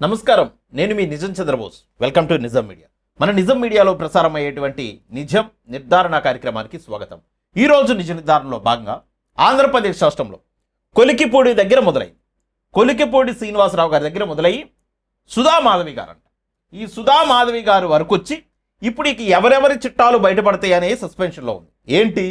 నమస్కారం. నేను మీ Nijam Chandrabose. Welcome to Nijam media మన నిజం మీడియాలో ప్రసారం అయ్యేటువంటి నిజం నిర్ధారణ కార్యక్రమానికి స్వాగతం. ఈ రోజు నిజ నిర్ధారణలో భాగంగా ఆంధ్రప్రదేశ్ రాష్ట్రంలో కొలికిపూడి దగ్గర మొదలైంది కొలికిపూడి శ్రీనివాసరావు గారి దగ్గర మొదలయ్యి సుధా మాధవి గారు అంట ఈ సుధా మాధవి గారు వరకు వచ్చి ఇప్పుడు ఇక ఎవరెవరి చిట్టాలు బయటపడతాయి అనే సస్పెన్షన్లో ఉంది. ఏంటి?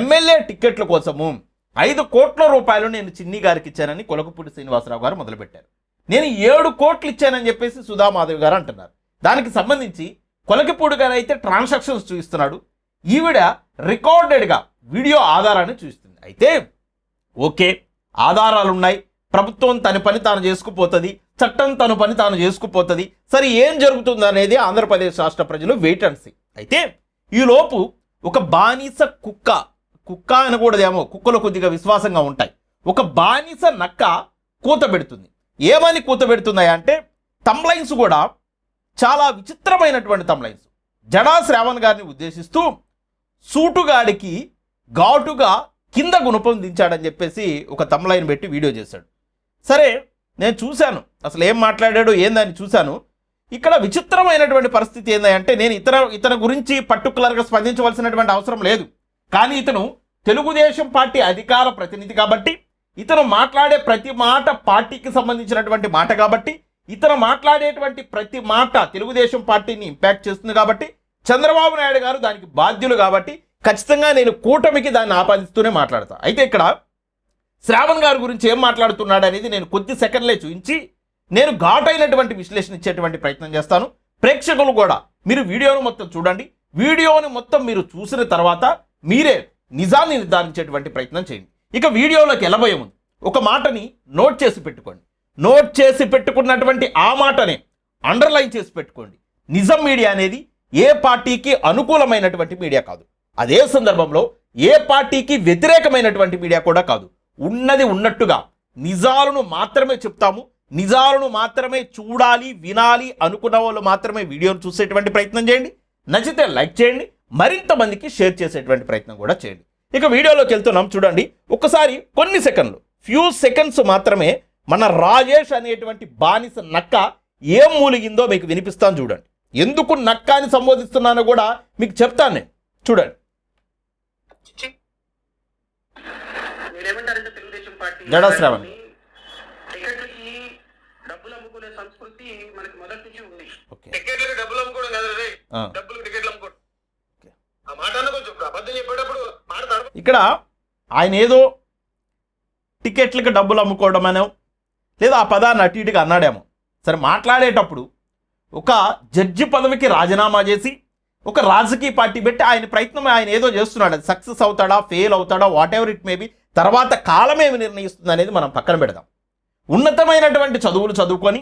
ఎమ్మెల్యే టిక్కెట్ల కోసము ఐదు కోట్ల రూపాయలు నేను చిన్ని గారికి ఇచ్చానని కొలకపూడి శ్రీనివాసరావు గారు మొదలుపెట్టారు. నేను ఏడు కోట్లు ఇచ్చానని చెప్పేసి సుధామాధవి గారు అంటున్నారు. దానికి సంబంధించి కొలకిపూడి గారు అయితే ట్రాన్సాక్షన్స్ చూపిస్తున్నాడు. ఈవిడ రికార్డెడ్గా వీడియో ఆధారాన్ని చూపిస్తుంది. అయితే ఓకే ఆధారాలు ఉన్నాయి ప్రభుత్వం తన పని తాను చేసుకుపోతుంది. చట్టం తన పని తాను చేసుకుపోతుంది. సరే ఏం జరుగుతుంది అనేది ఆంధ్రప్రదేశ్ రాష్ట్ర ప్రజలు వెయిట్ అండ్ సీ అయితే ఈలోపు ఒక బానిస కుక్క కుక్క అనకూడదేమో కుక్కలు కొద్దిగా విశ్వాసంగా ఉంటాయి. ఒక బానిస నక్క కూత పెడుతుంది. ఏమని కూతబెడుతున్నాయి అంటే తమ్లైన్స్ కూడా చాలా విచిత్రమైనటువంటి తమ్లైన్స్ జడా శ్రావణ్ గారిని ఉద్దేశిస్తూ సూటుగాడికి ఘాటుగా కింద గుణపం దించాడని చెప్పేసి ఒక తమ్లైన్ పెట్టి వీడియో చేశాడు. సరే నేను చూశాను. అసలు ఏం మాట్లాడాడో ఏందని చూశాను. ఇక్కడ విచిత్రమైనటువంటి పరిస్థితి ఏందంటే నేను ఇతర ఇతని గురించి పర్టికులర్గా స్పందించవలసినటువంటి అవసరం లేదు. కానీ ఇతను తెలుగుదేశం పార్టీ అధికార ప్రతినిధి కాబట్టి ఇతను మాట్లాడే ప్రతి మాట పార్టీకి సంబంధించినటువంటి మాట కాబట్టి ఇతను మాట్లాడేటువంటి ప్రతి మాట తెలుగుదేశం పార్టీని ఇంపాక్ట్ చేస్తుంది కాబట్టి చంద్రబాబు నాయుడు గారు దానికి బాధ్యులు కాబట్టి ఖచ్చితంగా నేను కూటమికి దాన్ని ఆపాదిస్తూనే మాట్లాడతా. అయితే ఇక్కడ శ్రావణ్ గారి గురించి ఏం మాట్లాడుతున్నాడు అనేది నేను కొద్ది సెకండ్లే చూపించి నేను ఘాటైనటువంటి విశ్లేషణ ఇచ్చేటువంటి ప్రయత్నం చేస్తాను. ప్రేక్షకులు కూడా మీరు వీడియోను మొత్తం చూడండి. వీడియోని మొత్తం మీరు చూసిన తర్వాత మీరే నిజాన్ని నిర్ధారించేటువంటి ప్రయత్నం చేయండి. ఇక వీడియోలోకి వెళ్ళబోయే ముందు ఒక మాటని నోట్ చేసి పెట్టుకోండి. నోట్ చేసి పెట్టుకున్నటువంటి ఆ మాటనే అండర్లైన్ చేసి పెట్టుకోండి. నిజం మీడియా అనేది ఏ పార్టీకి అనుకూలమైనటువంటి మీడియా కాదు. అదే సందర్భంలో ఏ పార్టీకి వ్యతిరేకమైనటువంటి మీడియా కూడా కాదు. ఉన్నది ఉన్నట్టుగా నిజాలను మాత్రమే చెప్తాము నిజాలను మాత్రమే చూడాలి వినాలి అనుకున్న వాళ్ళు మాత్రమే వీడియోను చూసేటువంటి ప్రయత్నం చేయండి. నచ్చితే లైక్ చేయండి మరింత మందికి షేర్ చేసేటువంటి ప్రయత్నం కూడా చేయండి. ఇక వీడియోలోకి వెళ్తున్నాం చూడండి. ఒక్కసారి కొన్ని సెకండ్లు. ఫ్యూ సెకండ్స్ మాత్రమే మన రాజేష్ అనేటువంటి బానిస నక్క ఏం మూలిగిందో మీకు వినిపిస్తాను చూడండి. ఎందుకు నక్క అని సంబోధిస్తున్నానో కూడా మీకు చెప్తాను నేను. చూడండి. డబ్బులు అమ్ముకునే సంస్కృతి మనకి మొదటి నుంచి ఉంది. డబ్బులు అమ్ముకోవడం కదా. డబ్బులు టికెట్లు అమ్ముకోవడం ఓకే. ఆ మాట అన్న కొంచెం అబద్ధం చెప్పేటప్పుడు మాట తడప ఇక్కడ ఆయన ఏదో టికెట్లకు డబ్బులు అమ్ముకోవడం అనో లేదా ఆ పదాన్ని అటు ఇటుగా అన్నాడేమో. సరే మాట్లాడేటప్పుడు ఒక జడ్జి పదవికి రాజీనామా చేసి ఒక రాజకీయ పార్టీ పెట్టి ఆయన ప్రయత్నం ఆయన ఏదో చేస్తున్నాడు. అది సక్సెస్ అవుతాడా ఫెయిల్ అవుతాడా వాట్ ఎవర్ ఇట్ మేబీ తర్వాత కాలమేమి నిర్ణయిస్తుంది అనేది మనం పక్కన పెడదాం. ఉన్నతమైనటువంటి చదువులు చదువుకొని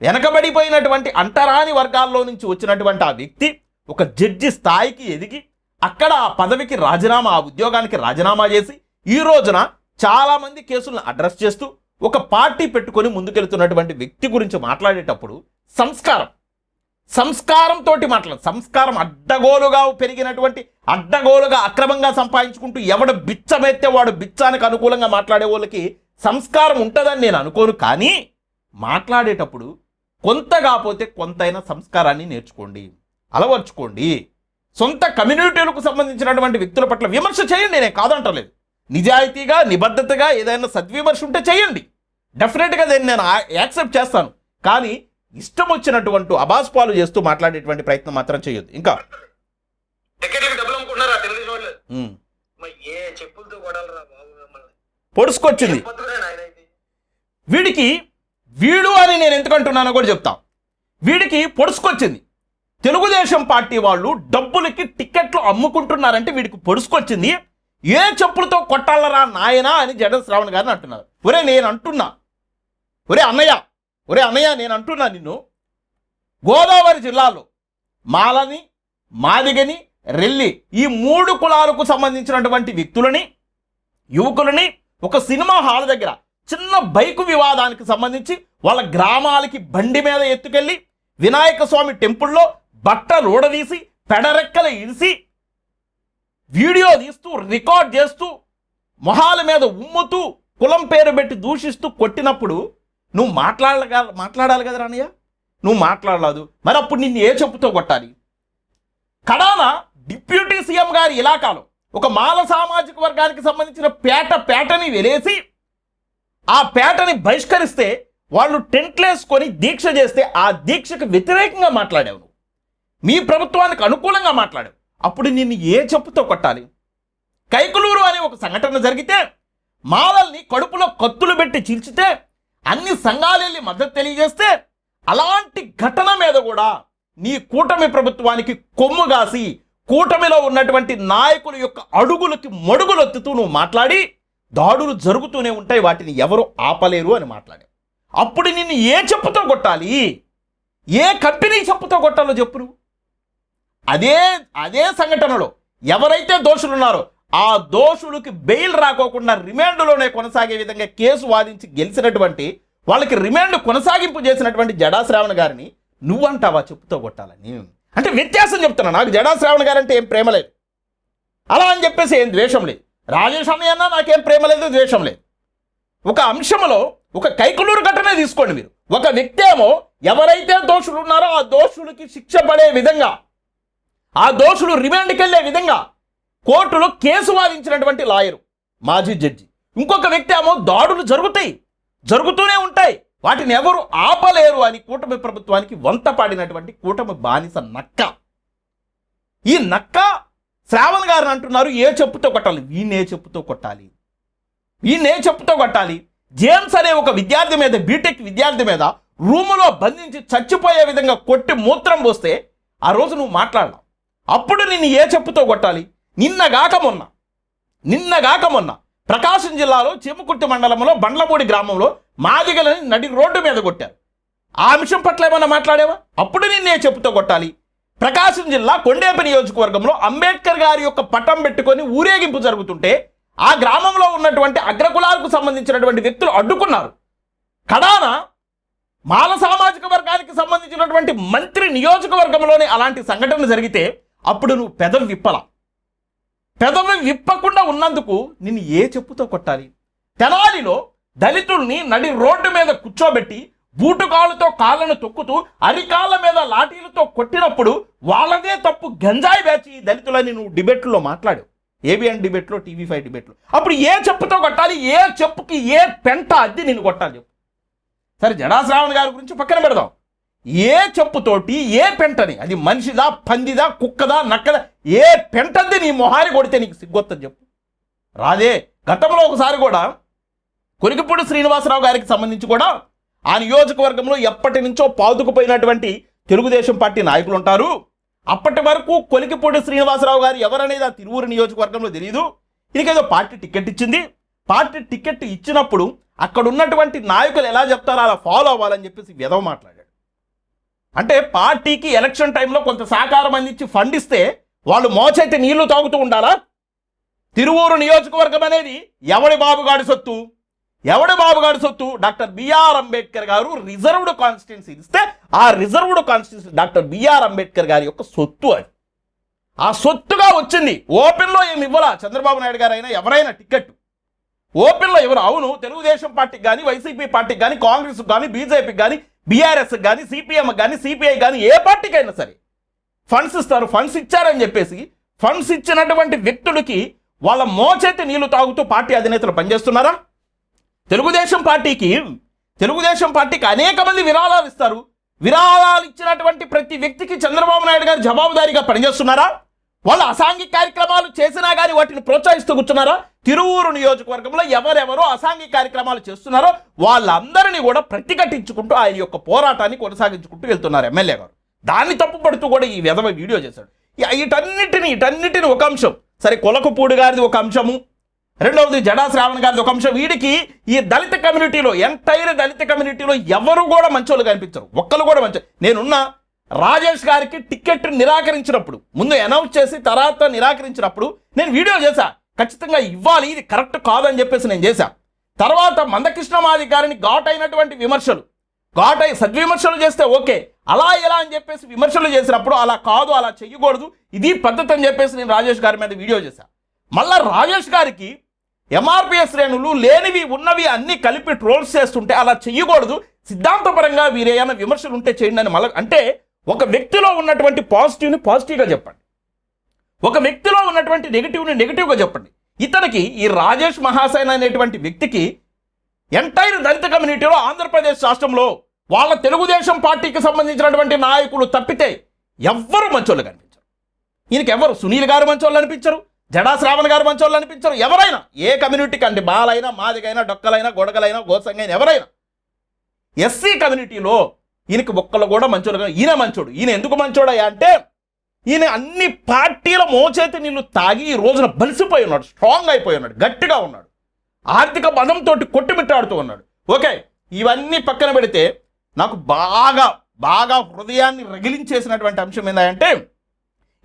వెనకబడిపోయినటువంటి అంటరాని వర్గాల్లో నుంచి వచ్చినటువంటి ఆ వ్యక్తి ఒక జడ్జి స్థాయికి ఎదిగి అక్కడ ఆ పదవికి రాజీనామా ఆ ఉద్యోగానికి రాజీనామా చేసి ఈ రోజున చాలామంది కేసులను అడ్రస్ చేస్తూ ఒక పార్టీ పెట్టుకొని ముందుకెళ్తున్నటువంటి వ్యక్తి గురించి మాట్లాడేటప్పుడు సంస్కారం. సంస్కారంతో మాట్లాడు సంస్కారం అడ్డగోలుగా పెరిగినటువంటి అడ్డగోలుగా అక్రమంగా సంపాదించుకుంటూ ఎవడు బిచ్చమెత్తే వాడు బిచ్చానికి అనుకూలంగా మాట్లాడే వాళ్ళకి సంస్కారం ఉంటుందని నేను అనుకోను. కానీ మాట్లాడేటప్పుడు కొంత కాకపోతే కొంతైనా సంస్కారాన్ని నేర్చుకోండి. అలవర్చుకోండి. సొంత కమ్యూనిటీలకు సంబంధించినటువంటి వ్యక్తుల పట్ల విమర్శ చేయండి నేను కాదంటలేదు. నిజాయితీగా నిబద్ధతగా ఏదైనా సద్విమర్శ ఉంటే చేయండి. డెఫినెట్గా దీన్ని నేను యాక్సెప్ట్ చేస్తాను. కానీ ఇష్టం వచ్చినటువంటి అబాస్పాలు చేస్తూ మాట్లాడేటువంటి ప్రయత్నం మాత్రం చేయొద్దు. ఇంకా? పొడుచుకొచ్చింది వీడికి వీడు అని నేను ఎందుకంటున్నానో కూడా చెప్తా. వీడికి పొడుచుకొచ్చింది తెలుగుదేశం పార్టీ వాళ్ళు డబ్బులకి టిక్కెట్లు అమ్ముకుంటున్నారంటే వీడికి పొడుసుకొచ్చింది. ఏ చెప్పులతో కొట్టాలరా నాయనా అని జగన్ శ్రావణ్ గారిని అంటున్నారు. ఒరే నేను అంటున్నా. ఒరే అన్నయ్య ఒరే అన్నయ్య నేను అంటున్నా నిన్ను. గోదావరి జిల్లాలో మాలని మాదిగని రెల్లి ఈ మూడు కులాలకు సంబంధించినటువంటి వ్యక్తులని యువకులని ఒక సినిమా హాల్ దగ్గర చిన్న బైకు వివాదానికి సంబంధించి వాళ్ళ గ్రామాలకి బండి మీద ఎత్తుకెళ్ళి వినాయక స్వామి టెంపుల్లో బట్టలు ఊడదీసి పెడరెక్కలు ఇరిసి వీడియో తీస్తూ రికార్డ్ చేస్తూ మొహాల మీద ఉమ్ముతూ కులం పేరు పెట్టి దూషిస్తూ కొట్టినప్పుడు నువ్వు మాట్లాడగా మాట్లాడాలి కదా రానయ్య నువ్వు మాట్లాడలేదు మరి అప్పుడు నిన్ను ఏ చెప్పుతో కొట్టాలి? కడాన డిప్యూటీ సీఎం గారి ఇలాకాలో. ఒక మాల సామాజిక వర్గానికి సంబంధించిన పేట పేటని వెలేసి ఆ పేటని బహిష్కరిస్తే వాళ్ళు టెంట్లేసుకొని దీక్ష చేస్తే ఆ దీక్షకు వ్యతిరేకంగా మాట్లాడావు మీ ప్రభుత్వానికి అనుకూలంగా మాట్లాడు. అప్పుడు నిన్ను ఏ చెప్పుతో కొట్టాలి? కైకులూరు అనే ఒక సంఘటన జరిగితే మాలల్ని కడుపులో కత్తులు పెట్టి చీల్చితే అన్ని సంఘాలు వెళ్ళి మద్దతు తెలియజేస్తే అలాంటి ఘటన మీద కూడా నీ కూటమి ప్రభుత్వానికి కొమ్ము కాసి కూటమిలో ఉన్నటువంటి నాయకుల యొక్క అడుగులకి మడుగులొత్తుతూ నువ్వు మాట్లాడి దాడులు జరుగుతూనే ఉంటాయి వాటిని ఎవరు ఆపలేరు అని మాట్లాడావు అప్పుడు నిన్ను ఏ చెప్పుతో కొట్టాలి? ఏ కంపెనీ చెప్పుతో కొట్టాలో చెప్పు నువ్వు. అదే అదే సంఘటనలో ఎవరైతే దోషులు ఉన్నారో ఆ దోషులకి బెయిల్ రాకోకుండా రిమాండ్లోనే కొనసాగే విధంగా కేసు వాదించి గెలిచినటువంటి వాళ్ళకి రిమాండ్ కొనసాగింపు చేసినటువంటి జడాశ్రావణ గారిని నువ్వంటావా చెప్పుతో కొట్టాలని? అంటే వ్యత్యాసం చెప్తున్నా నాకు జడాశ్రావణ గారంటే ఏం ప్రేమ లేదు. అలా అని చెప్పేసి ఏం ద్వేషం లేదు. రాజేష్ అన్నయ్య అన్నా నాకేం ప్రేమ లేదు ద్వేషం లేదు. ఒక అంశంలో ఒక కైకులూరు ఘటనే తీసుకోండి మీరు. ఒక వ్యక్తి ఏమో ఎవరైతే దోషులు ఉన్నారో ఆ దోషులకి శిక్ష పడే విధంగా ఆ దోషులు రిమాండ్కి వెళ్ళే విధంగా కోర్టులో కేసు వాదించినటువంటి లాయరు మాజీ జడ్జి. ఇంకొక వ్యక్తి ఏమో దాడులు జరుగుతాయి జరుగుతూనే ఉంటాయి. వాటిని ఎవరు ఆపలేరు అని కూటమి ప్రభుత్వానికి వంత పాడినటువంటి కూటమి బానిస నక్క. ఈ నక్క శ్రావణ్ గారిని అంటున్నారు ఏ చెప్పుతో కొట్టాలి? వీణే చెప్పుతో కొట్టాలి. వీణే చెప్పుతో కొట్టాలి. జేమ్స్ అనే ఒక విద్యార్థి మీద బీటెక్ విద్యార్థి మీద రూములో బంధించి చచ్చిపోయే విధంగా కొట్టి మూత్రం పోస్తే ఆ రోజు నువ్వు మాట్లాడలావు అప్పుడు నిన్ను ఏ చెప్పుతో కొట్టాలి? నిన్నగాక మొన్న. నిన్నగాక మొన్న. ప్రకాశం జిల్లాలో చెముకుర్తి మండలంలో బండ్లమూడి గ్రామంలో మాదిగలని నడి రోడ్డు మీద కొట్టారు. ఆ అంశం పట్ల ఏమన్నా మాట్లాడేవా? అప్పుడు నిన్నే చెప్పుతో కొట్టాలి? ప్రకాశం జిల్లా కొండేపి నియోజకవర్గంలో అంబేద్కర్ గారి యొక్క పటం పెట్టుకొని ఊరేగింపు జరుగుతుంటే ఆ గ్రామంలో ఉన్నటువంటి అగ్రకులాలకు సంబంధించినటువంటి వ్యక్తులు అడ్డుకున్నారు. కడాన మాల సామాజిక వర్గానికి సంబంధించినటువంటి మంత్రి నియోజకవర్గంలోనే అలాంటి సంఘటన జరిగితే అప్పుడు నువ్వు పెదవి విప్పలా. పెదవి విప్పకుండా ఉన్నందుకు నిన్ను ఏ చెప్పుతో కొట్టాలి? తెనాలిలో దళితుల్ని నడి రోడ్డు మీద కూర్చోబెట్టి బూటుకాళ్ళతో కాళ్ళను తొక్కుతూ అరికాళ్ళ మీద లాఠీలతో కొట్టినప్పుడు వాళ్ళదే తప్పు గంజాయి బ్యాచి దళితులని నువ్వు డిబేట్లో మాట్లాడు. ఏబిఎన్ డిబేట్లో టీవీ ఫైవ్ డిబేట్లో. అప్పుడు ఏ చెప్పుతో కొట్టాలి? ఏ చెప్పుకి ఏ పెంట అద్దె నిన్ను కొట్టాలి చెప్పు. సరే జడాశ్రావణ్ గారి గురించి పక్కన పెడదాం. ఏ చెప్పుతోటి ఏ పెంటని అది మనిషిదా పందిదా కుక్కదా నక్కదా ఏ పెంటది నీ మొహారి కొడితే నీకు సిగ్గొత్తని చెప్పు. రాదే గతంలో ఒకసారి కూడా కొరికిపూడి శ్రీనివాసరావు గారికి సంబంధించి కూడా ఆ నియోజకవర్గంలో ఎప్పటి నుంచో పాదుకుపోయినటువంటి తెలుగుదేశం పార్టీ నాయకులు ఉంటారు. అప్పటి వరకు కొలికిపూడి శ్రీనివాసరావు గారు ఎవరనేది ఆ తిరువురు నియోజకవర్గంలో తెలియదు ఇదికేదో పార్టీ టికెట్ ఇచ్చింది. పార్టీ టికెట్ ఇచ్చినప్పుడు అక్కడ ఉన్నటువంటి నాయకులు ఎలా చెప్తారో అలా ఫాలో అవ్వాలని చెప్పేసి విధవ మాట్లాడారు. అంటే పార్టీకి ఎలక్షన్ టైంలో కొంత సహకారం అందించి ఫండ్ ఇస్తే వాళ్ళు మోచేతి నీళ్ళు తాగుతూ ఉండాలా? తిరువూరు నియోజకవర్గం అనేది ఎవడి బాబుగాడి సొత్తు? ఎవడి బాబుగాడి సొత్తు? డాక్టర్ బిఆర్ అంబేద్కర్ గారు రిజర్వ్డ్ కాన్స్టిట్యున్సీ ఇస్తే ఆ reserved constituency doctor BR Ambedkar garu యొక్క సొత్తు అది. ఆ సొత్తుగా వచ్చింది. ఓపెన్లో ఏమి ఇవ్వాలా? చంద్రబాబు నాయుడు గారు అయినా ఎవరైనా టికెట్ ఓపెన్లో ఎవరు? అవును తెలుగుదేశం పార్టీకి కానీ వైసీపీ పార్టీకి కానీ కాంగ్రెస్కి కానీ బీజేపీకి కానీ బీఆర్ఎస్ కానీ సిపిఎం కానీ సిపిఐ కానీ ఏ పార్టీకైనా సరే ఫండ్స్ ఇస్తారు ఫండ్స్ ఇచ్చారని చెప్పేసి ఫండ్స్ ఇచ్చినటువంటి వ్యక్తులకి వాళ్ళ మోచేతి నీళ్ళు తాగుతూ పార్టీ అధినేతలు పనిచేస్తున్నారా? తెలుగుదేశం పార్టీకి తెలుగుదేశం పార్టీకి అనేక మంది విరాళాలు ఇస్తారు. విరాళాలు ఇచ్చినటువంటి ప్రతి వ్యక్తికి చంద్రబాబు నాయుడు గారు జవాబుదారీగా పనిచేస్తున్నారా? వాళ్ళు అసాంఘిక కార్యక్రమాలు చేసినా కానీ వాటిని ప్రోత్సహిస్తూ కూర్చున్నారా? తిరువూరు నియోజకవర్గంలో ఎవరెవరు అసాంఘిక కార్యక్రమాలు చేస్తున్నారో వాళ్ళందరినీ కూడా ప్రతిఘటించుకుంటూ ఆయన యొక్క పోరాటాన్ని కొనసాగించుకుంటూ వెళ్తున్నారు ఎమ్మెల్యే గారు. దాన్ని తప్పుపడుతూ కూడా ఈ విధమ వీడియో చేశాడు. ఇ- వీటన్నిటిని ఒక అంశం. సరే కొలకపూడి గారిది ఒక అంశము. రెండవది జడా శ్రావణ్ గారిది ఒక అంశం. వీడికి ఈ దళిత కమ్యూనిటీలో ఎంటైర్ దళిత కమ్యూనిటీలో ఎవరు కూడా మంచోళ్ళు కనిపించరు. ఒక్కరు కూడా మంచి నేనున్న రాజేష్ గారికి టికెట్ నిరాకరించినప్పుడు ముందు అనౌన్స్ చేసి తర్వాత నిరాకరించినప్పుడు నేను వీడియో చేశా. ఖచ్చితంగా ఇవ్వాలి ఇది కరెక్ట్ కాదని చెప్పేసి నేను చేశా. తర్వాత మందకృష్ణమాది గారిని ఘాట్ అయినటువంటి విమర్శలు. ఘాట్ అయి సద్విమర్శలు చేస్తే ఓకే. అలా ఎలా అని చెప్పేసి విమర్శలు చేసినప్పుడు అలా కాదు అలా చేయకూడదు ఇది పద్ధతి అని చెప్పేసి నేను రాజేష్ గారి మీద వీడియో చేశా. మళ్ళా రాజేష్ గారికి ఎంఆర్పిఎస్ శ్రేణులు లేనివి ఉన్నవి అన్ని కలిపి ట్రోల్స్ చేస్తుంటే అలా చేయకూడదు సిద్ధాంతపరంగా వీరేమైనా విమర్శలు ఉంటే చేయండి అని మళ్ళీ అంటే ఒక వ్యక్తిలో ఉన్నటువంటి పాజిటివ్ని పాజిటివ్గా చెప్పండి. ఒక వ్యక్తిలో ఉన్నటువంటి నెగిటివ్ని నెగిటివ్గా చెప్పండి. ఇతనికి ఈ రాజేష్ మహాసేన అనేటువంటి వ్యక్తికి ఎంటైర్ దళిత కమ్యూనిటీలో ఆంధ్రప్రదేశ్ రాష్ట్రంలో వాళ్ళ తెలుగుదేశం పార్టీకి సంబంధించినటువంటి నాయకులు తప్పితే ఎవ్వరు మంచోళ్ళు కనిపించరు. ఈయనకి ఎవరు సునీల్ గారు మంచోళ్ళు అనిపించరు? జడా శ్రావణ్ గారు మంచోళ్ళు అనిపించరు? ఎవరైనా ఏ కమ్యూనిటీకి అండి బాలైనా మాదిగైనా డొక్కలైనా గొడగలైనా గోసంగైనా ఎవరైనా ఎస్సీ కమ్యూనిటీలో ఈయనకి ఒక్కళ్ళు కూడా మంచోళ్ళు ఈయన మంచోడు. ఈయన ఎందుకు మంచోడయ్యా అంటే ఈయన అన్ని పార్టీల మోచేతి నిన్ను తాగి ఈ రోజున బలిసిపోయి ఉన్నాడు స్ట్రాంగ్ అయిపోయి ఉన్నాడు గట్టిగా ఉన్నాడు. ఆర్థిక బలంతో కొట్టుమిట్టాడుతూ ఉన్నాడు. ఓకే ఇవన్నీ పక్కన పెడితే నాకు బాగా బాగా హృదయాన్ని రగిలించేసినటువంటి అంశం ఏంటంటే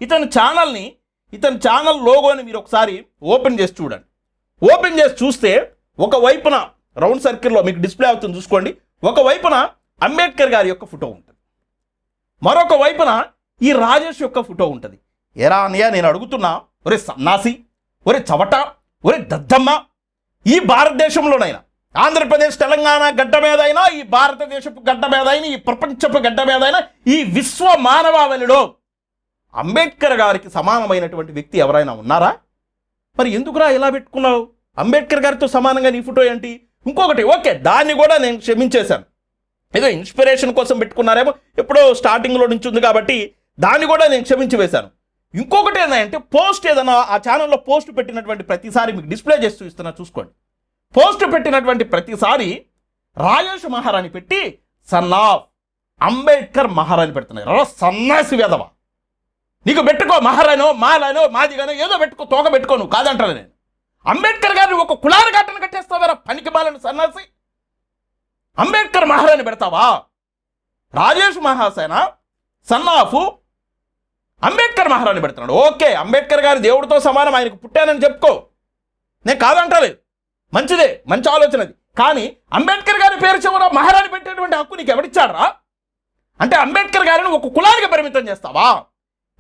ఇతని ఛానల్ని ఇతని ఛానల్ లోగోని మీరు ఒకసారి ఓపెన్ చేసి చూడండి. ఓపెన్ చేసి చూస్తే ఒక వైపున రౌండ్ సర్కిల్లో మీకు డిస్ప్లే అవుతుంది చూసుకోండి. ఒక వైపున అంబేద్కర్ గారి యొక్క ఫోటో ఉంటుంది. మరొక వైపున ఈ రాజేష్ యొక్క ఫోటో ఉంటుంది. ఎరా అనియా నేను అడుగుతున్నా ఒరే సన్నాసి ఒరే చవట ఒరే దద్దమ్మ ఈ భారతదేశంలోనైనా ఆంధ్రప్రదేశ్ తెలంగాణ గడ్డ మీద అయినా ఈ భారతదేశపు గడ్డ మీద అయినా ఈ ప్రపంచపు గడ్డ మీద అయినా ఈ విశ్వ మానవావలిలో అంబేద్కర్ గారికి సమానమైనటువంటి వ్యక్తి ఎవరైనా ఉన్నారా? మరి ఎందుకురా ఇలా పెట్టుకున్నావు? అంబేద్కర్ గారితో సమానంగా నీ ఫోటో ఏంటి? ఇంకొకటి ఓకే దాన్ని కూడా నేను క్షమించేశాను. ఏదో ఇన్స్పిరేషన్ కోసం పెట్టుకున్నారేమో ఎప్పుడో స్టార్టింగ్లో నుంచి ఉంది కాబట్టి దాన్ని కూడా నేను క్షమించి వేశాను. ఇంకొకటి ఏంటంటే పోస్ట్ ఏదైనా ఆ ఛానల్లో పోస్ట్ పెట్టినటువంటి ప్రతిసారి మీకు డిస్ప్లే చేస్తూ ఇస్తున్నా చూసుకోండి. పోస్ట్ పెట్టినటువంటి ప్రతిసారి రాజేష్ మహారాణి పెట్టి సన్నాఫ్ అంబేద్కర్ మహారాణి పెడుతున్నారు సన్నాసి వేదవా. నీకు పెట్టుకో మహారాణో మాలానో మాదిగానో ఏదో పెట్టుకో తోక పెట్టుకో నువ్వు కాదంటాను నేను. అంబేద్కర్ గారిని ఒక కులాల ఘటన కట్టేస్తావారా పనికి మాలను సన్నాసి? అంబేద్కర్ మహారాణి పెడతావా? రాజేష్ మహాసేన సన్నాఫు అంబేద్కర్ మహారాణి పెడుతున్నాడు. ఓకే అంబేద్కర్ గారి దేవుడితో సమానం ఆయనకు పుట్టానని చెప్పుకో. నేను కాదంటలేదు మంచిదే మంచి ఆలోచనది. కానీ అంబేద్కర్ గారి పేరు చివర మహారాణి పెట్టేటువంటి హక్కు నీకు ఎవరిచ్చాడరా? అంటే అంబేద్కర్ గారిని ఒక కులానికి పరిమితం చేస్తావా?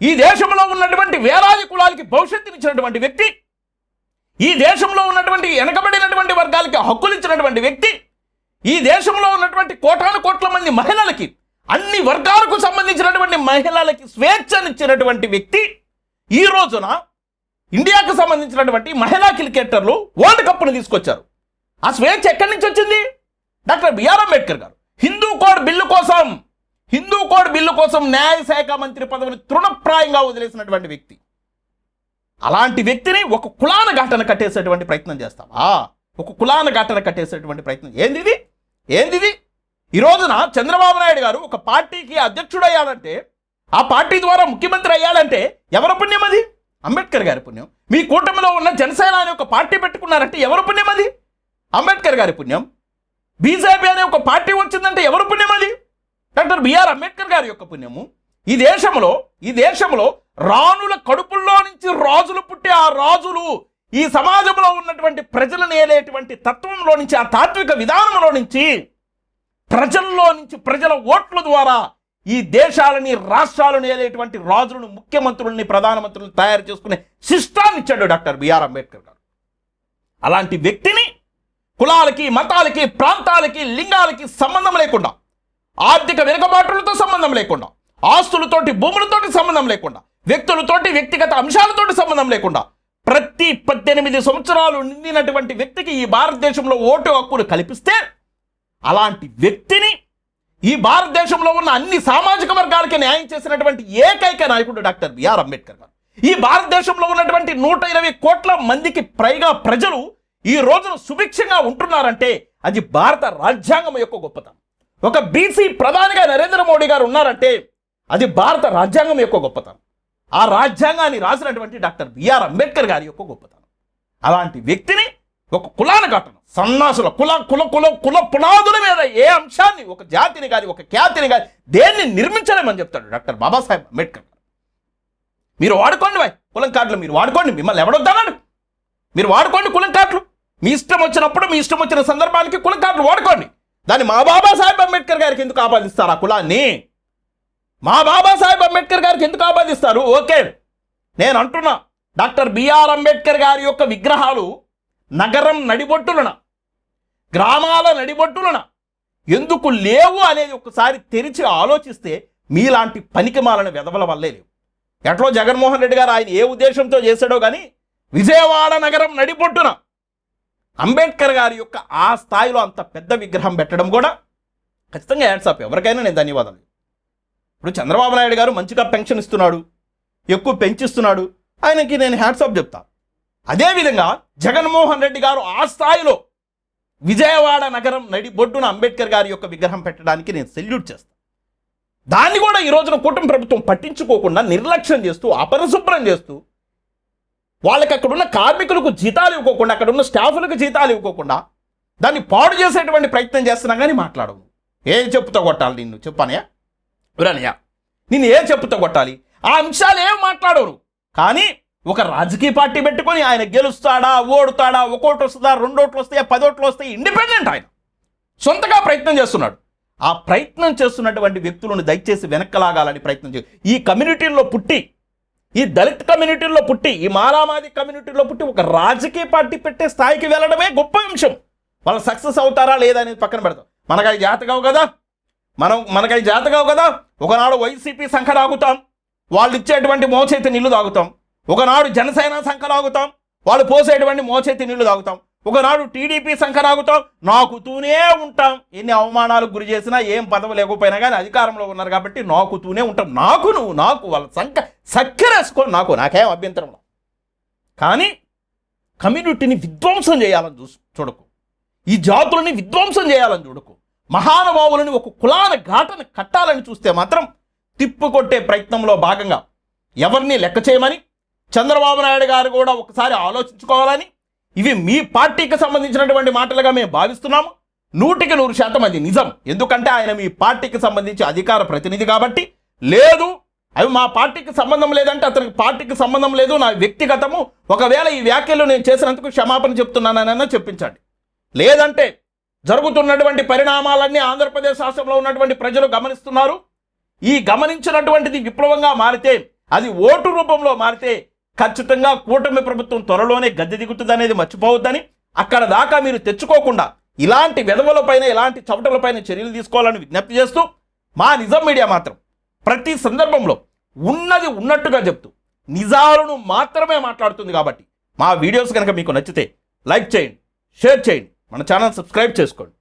ఈ దేశంలో ఉన్నటువంటి వేలాది కులాలకి భవిష్యత్తునిచ్చినటువంటి వ్యక్తి ఈ దేశంలో ఉన్నటువంటి వెనకబడినటువంటి వర్గాలకి హక్కులు ఇచ్చినటువంటి వ్యక్తి ఈ దేశంలో ఉన్నటువంటి కోటాను కోట్ల మంది మహిళలకి అన్ని వర్గాలకు సంబంధించినటువంటి మహిళలకి స్వేచ్ఛనిచ్చినటువంటి వ్యక్తి ఈ రోజున ఇండియాకు సంబంధించినటువంటి మహిళా క్రికెటర్లు వరల్డ్ కప్ను తీసుకొచ్చారు. ఆ స్వేచ్ఛ ఎక్కడి నుంచి వచ్చింది? డాక్టర్ బిఆర్ అంబేద్కర్ గారు. హిందూ కోడ్ బిల్లు కోసం హిందూ కోడ్ బిల్లు కోసం న్యాయశాఖ మంత్రి పదవిని తృణప్రాయంగా వదిలేసినటువంటి వ్యక్తి. అలాంటి వ్యక్తిని ఒక కులాన ఘటన కట్టేసేటువంటి ప్రయత్నం చేస్తావా? ఒక కులాన ఘటన కట్టేసేటువంటి ప్రయత్నం. ఏంది ఇది ఏంది ఇది ఈ రోజున చంద్రబాబు నాయుడు గారు ఒక పార్టీకి అధ్యక్షుడు అయ్యాలంటే ఆ పార్టీ ద్వారా ముఖ్యమంత్రి అయ్యాలంటే ఎవరి పుణ్యం అది? అంబేద్కర్ గారి పుణ్యం. మీ కూటమిలో ఉన్న జనసేన అనే ఒక పార్టీ పెట్టుకున్నారంటే ఎవరి పుణ్యం అది? అంబేద్కర్ గారి పుణ్యం. బీజేపీ అనే ఒక పార్టీ వచ్చిందంటే ఎవరి పుణ్యం అది? డాక్టర్ బిఆర్ అంబేద్కర్ గారి యొక్క పుణ్యము. ఈ దేశంలో ఈ దేశంలో రాణుల కడుపుల్లో నుంచి రాజులు పుట్టే ఆ రాజులు ఈ సమాజంలో ఉన్నటువంటి ప్రజలను ఏలేటువంటి తత్వంలో నుంచి ఆ తాత్విక విధానంలో నుంచి ప్రజల్లో నుంచి ప్రజల ఓట్ల ద్వారా ఈ దేశాలని రాష్ట్రాలను ఏలేటువంటి రాజులను ముఖ్యమంత్రుల్ని ప్రధానమంత్రులను తయారు చేసుకునే సిస్టాన్ని ఇచ్చాడు డాక్టర్ బిఆర్ అంబేద్కర్ గారు. అలాంటి వ్యక్తిని కులాలకి మతాలకి ప్రాంతాలకి లింగాలకి సంబంధం లేకుండా ఆర్థిక వెనుకబాటులతో సంబంధం లేకుండా ఆస్తులతోటి భూములతోటి సంబంధం లేకుండా వ్యక్తులతోటి వ్యక్తిగత అంశాలతోటి సంబంధం లేకుండా ప్రతి పద్దెనిమిది సంవత్సరాలు నిండినటువంటి వ్యక్తికి ఈ భారతదేశంలో ఓటు హక్కును కల్పిస్తే అలాంటి వ్యక్తిని ఈ భారతదేశంలో ఉన్న అన్ని సామాజిక వర్గాలకి న్యాయం చేసినటువంటి ఏకైక నాయకుడు డాక్టర్ బిఆర్ అంబేద్కర్ గారు. ఈ భారతదేశంలో ఉన్నటువంటి నూట ఇరవై కోట్ల మందికి పైగా ప్రజలు ఈ రోజున సుభిక్షంగా ఉంటున్నారంటే అది భారత రాజ్యాంగం యొక్క గొప్పతనం. ఒక బీసీ ప్రధానిగా నరేంద్ర మోడీ గారు ఉన్నారంటే అది భారత రాజ్యాంగం యొక్క గొప్పతనం. ఆ రాజ్యాంగాన్ని రాసినటువంటి డాక్టర్ బిఆర్ అంబేద్కర్ గారి యొక్క గొప్పతనం. అలాంటి వ్యక్తిని ఒక కులాన ఘటన సన్నాసుల కుల కుల కుల కుల పునాదుల మీద ఏ అంశాన్ని ఒక జాతిని కానీ ఒక ఖ్యాతిని కానీ దేన్ని నిర్మించలేమని చెప్తాడు డాక్టర్ బాబాసాహెబ్ అంబేద్కర్. మీరు వాడుకోండి వై కులం కార్డులు మీరు వాడుకోండి మిమ్మల్ని ఎవడొద్దన్నాడు మీరు వాడుకోండి కులం కార్డులు. మీ ఇష్టం వచ్చినప్పుడు మీ ఇష్టం వచ్చిన సందర్భానికి కులం కార్డులు వాడుకోండి. దాన్ని మా బాబాసాహెబ్ అంబేద్కర్ గారికి ఎందుకు ఆపాదిస్తారు ఆ కులాన్ని? మా బాబాసాహెబ్ అంబేద్కర్ గారికి ఎందుకు ఆపాదిస్తారు? ఓకే. నేను అంటున్నా డాక్టర్ బిఆర్ అంబేద్కర్ గారి యొక్క విగ్రహాలు నగరం నడిబొట్టులన గ్రామాల నడిబొట్టులన ఎందుకు లేవు అనేది ఒకసారి తెరిచి ఆలోచిస్తే మీలాంటి పనికిమాలని వెదవల వల్లే లేవు. ఎట్లో జగన్మోహన్ రెడ్డి గారు ఆయన ఏ ఉద్దేశంతో చేశాడో కానీ విజయవాడ నగరం నడిపొట్టున అంబేద్కర్ గారి యొక్క ఆ స్థాయిలో అంత పెద్ద విగ్రహం పెట్టడం కూడా ఖచ్చితంగా యాడ్సాప్ ఎవరికైనా నేను ధన్యవాదాలు. ఇప్పుడు చంద్రబాబు నాయుడు గారు మంచిగా పెన్షన్ ఇస్తున్నాడు ఎక్కువ పెంచిస్తున్నాడు ఆయనకి నేను హ్యాట్సాప్ చెప్తాను అదేవిధంగా జగన్మోహన్ రెడ్డి గారు ఆ స్థాయిలో విజయవాడ నగరం నడి బొడ్డున అంబేద్కర్ గారి యొక్క విగ్రహం పెట్టడానికి నేను సెల్యూట్ చేస్తాను దాన్ని కూడా ఈ రోజున కూటమి ప్రభుత్వం పట్టించుకోకుండా నిర్లక్ష్యం చేస్తూ అపరిశుభ్రం చేస్తూ వాళ్ళకి అక్కడున్న కార్మికులకు జీతాలు ఇవ్వకుండా అక్కడ ఉన్న స్టాఫ్లకు జీతాలు ఇవ్వకుండా దాన్ని పాడు చేసేటువంటి ప్రయత్నం చేస్తున్నా కానీ మాట్లాడవు. ఏం చెప్పుతో కొట్టాలి నిన్ను? చెప్పానయా? విరానయ్యా నిన్ను ఏం చెప్పుతో కొట్టాలి? ఆ అంశాలు ఏం మాట్లాడరు కానీ ఒక రాజకీయ పార్టీ పెట్టుకొని ఆయన గెలుస్తాడా ఓడుతాడా ఒకటి వస్తుందా రెండోట్లు వస్తాయా పదోట్లు వస్తాయి ఇండిపెండెంట్ ఆయన. సొంతగా ప్రయత్నం చేస్తున్నాడు. ఆ ప్రయత్నం చేస్తున్నటువంటి వ్యక్తులను దయచేసి వెనక్కలాగాలని ప్రయత్నం చే ఈ కమ్యూనిటీల్లో పుట్టి ఈ దళిత్ కమ్యూనిటీల్లో పుట్టి ఈ మారామాది కమ్యూనిటీలో పుట్టి ఒక రాజకీయ పార్టీ పెట్టే స్థాయికి వెళ్ళడమే గొప్ప అంశం. వాళ్ళు సక్సెస్ అవుతారా లేదా అనేది పక్కన పెడతాం. మనకై జాతకావు కదా. మనం మనకై జాతకావు కదా. ఒకనాడు వైసీపీ సంఖ తాగుతాం వాళ్ళు ఇచ్చేటువంటి మోచేతి నీళ్ళు తాగుతాం. ఒకనాడు జనసేన సంఖ లాగుతాం వాళ్ళు పోసేటువంటి మోచేతి నీళ్ళు తాగుతాం. ఒకనాడు టీడీపీ సంఖ లాగుతాం నాకుతూనే ఉంటాం. ఎన్ని అవమానాలకు గురి చేసినా ఏం పదవి లేకపోయినా కానీ అధికారంలో ఉన్నారు కాబట్టి నాకుతూనే ఉంటాం. నాకు నువ్వు నాకు వాళ్ళ సంఖ సక్కెరేసుకో నాకు నాకేం అభ్యంతరం కానీ కమ్యూనిటీని విధ్వంసం చేయాలని చూ చూడకు. ఈ జాతులని విధ్వంసం చేయాలని చూడకు. మహానుభావులని ఒక కులాల ఘాటను కట్టాలని చూస్తే మాత్రం తిప్పుకొట్టే ప్రయత్నంలో భాగంగా ఎవరిని లెక్క చేయమని చంద్రబాబు నాయుడు గారు కూడా ఒకసారి ఆలోచించుకోవాలని ఇవి మీ పార్టీకి సంబంధించినటువంటి మాటలుగా మేము భావిస్తున్నాము. నూటికి నూరు శాతం అది నిజం. ఎందుకంటే ఆయన మీ పార్టీకి సంబంధించి అధికార ప్రతినిధి కాబట్టి లేదు అవి మా పార్టీకి సంబంధం లేదంటే అతనికి పార్టీకి సంబంధం లేదు నా వ్యక్తిగతము. ఒకవేళ ఈ వ్యాఖ్యలు నేను చేసినందుకు క్షమాపణ చెప్తున్నానైనా చెప్పించండి. లేదంటే జరుగుతున్నటువంటి పరిణామాలన్నీ ఆంధ్రప్రదేశ్ రాష్ట్రంలో ఉన్నటువంటి ప్రజలు గమనిస్తున్నారు. ఈ గమనించినటువంటిది విప్లవంగా మారితే అది ఓటు రూపంలో మారితే ఖచ్చితంగా కూటమి ప్రభుత్వం త్వరలోనే గద్దె దిగుతుందనేది మర్చిపోవద్దని అక్కడ దాకా మీరు తెచ్చుకోకుండా ఇలాంటి వెధవలపైన ఇలాంటి చవటలపైన చర్యలు తీసుకోవాలని విజ్ఞప్తి చేస్తూ మా నిజం మీడియా మాత్రం ప్రతి సందర్భంలో ఉన్నది ఉన్నట్టుగా చెప్తూ నిజాలను మాత్రమే మాట్లాడుతుంది కాబట్టి మా వీడియోస్ కనుక మీకు నచ్చితే లైక్ చేయండి షేర్ చేయండి మన ఛానల్ సబ్స్క్రైబ్ చేసుకోండి.